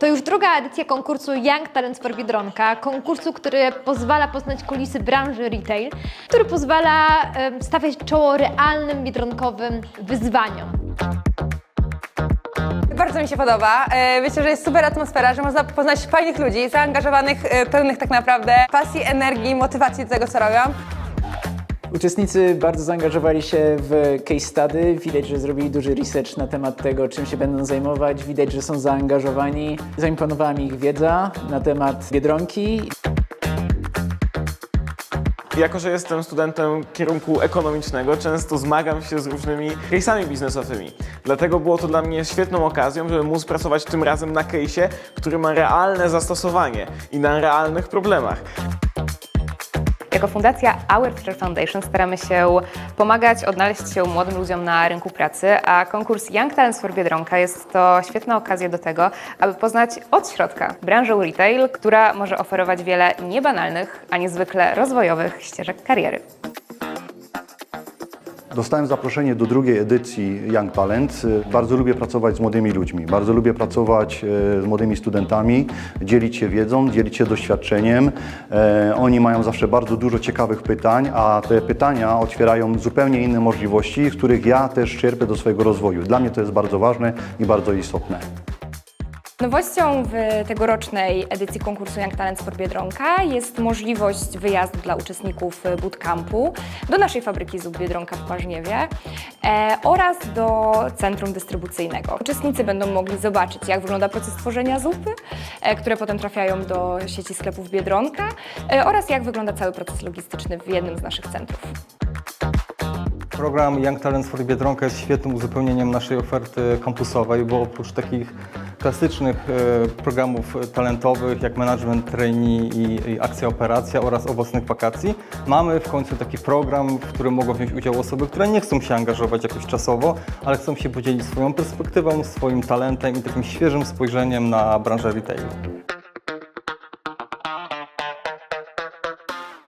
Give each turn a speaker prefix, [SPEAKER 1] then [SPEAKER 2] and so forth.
[SPEAKER 1] To już druga edycja konkursu Young Talent for Biedronka, konkursu, który pozwala poznać kulisy branży retail, który pozwala stawiać czoło realnym biedronkowym wyzwaniom.
[SPEAKER 2] Bardzo mi się podoba. E, Myślę, że jest super atmosfera, że można poznać fajnych ludzi, zaangażowanych, e, pełnych tak naprawdę pasji, energii, motywacji do tego, co robią.
[SPEAKER 3] Uczestnicy bardzo zaangażowali się w case study. Widać, że zrobili duży research na temat tego, czym się będą zajmować. Widać, że są zaangażowani. Zaimponowała mi ich wiedza na temat Biedronki.
[SPEAKER 4] Jako, że jestem studentem kierunku ekonomicznego, często zmagam się z różnymi case'ami biznesowymi. Dlatego było to dla mnie świetną okazją, żeby móc pracować tym razem na case'ie, który ma realne zastosowanie i na realnych problemach.
[SPEAKER 5] Jako fundacja Our Future Foundation staramy się pomagać odnaleźć się młodym ludziom na rynku pracy, a konkurs Young Talents for Biedronka jest to świetna okazja do tego, aby poznać od środka branżę retail, która może oferować wiele niebanalnych, a niezwykle rozwojowych ścieżek kariery.
[SPEAKER 6] Dostałem zaproszenie do drugiej edycji Young Talent. Bardzo lubię pracować z młodymi ludźmi, bardzo lubię pracować e, z młodymi studentami, dzielić się wiedzą, dzielić się doświadczeniem. E, Oni mają zawsze bardzo dużo ciekawych pytań, a te pytania otwierają zupełnie inne możliwości, z których ja też czerpię do swojego rozwoju. Dla mnie to jest bardzo ważne i bardzo istotne.
[SPEAKER 7] Nowością w tegorocznej edycji konkursu Young Talents for Biedronka jest możliwość wyjazdu dla uczestników bootcampu do naszej fabryki ZUB Biedronka w Parzniewie e, oraz do centrum dystrybucyjnego. Uczestnicy będą mogli zobaczyć, jak wygląda proces tworzenia zupy, e, które potem trafiają do sieci sklepów Biedronka e, oraz jak wygląda cały proces logistyczny w jednym z naszych centrów.
[SPEAKER 8] Program Young Talents for Biedronka jest świetnym uzupełnieniem naszej oferty kampusowej, bo oprócz takich klasycznych e, programów talentowych jak Management Trainee i, Akcja Operacja oraz owocnych wakacji, mamy w końcu taki program, w którym mogą wziąć udział osoby, które nie chcą się angażować jakoś czasowo, ale chcą się podzielić swoją perspektywą, swoim talentem i takim świeżym spojrzeniem na branżę retail.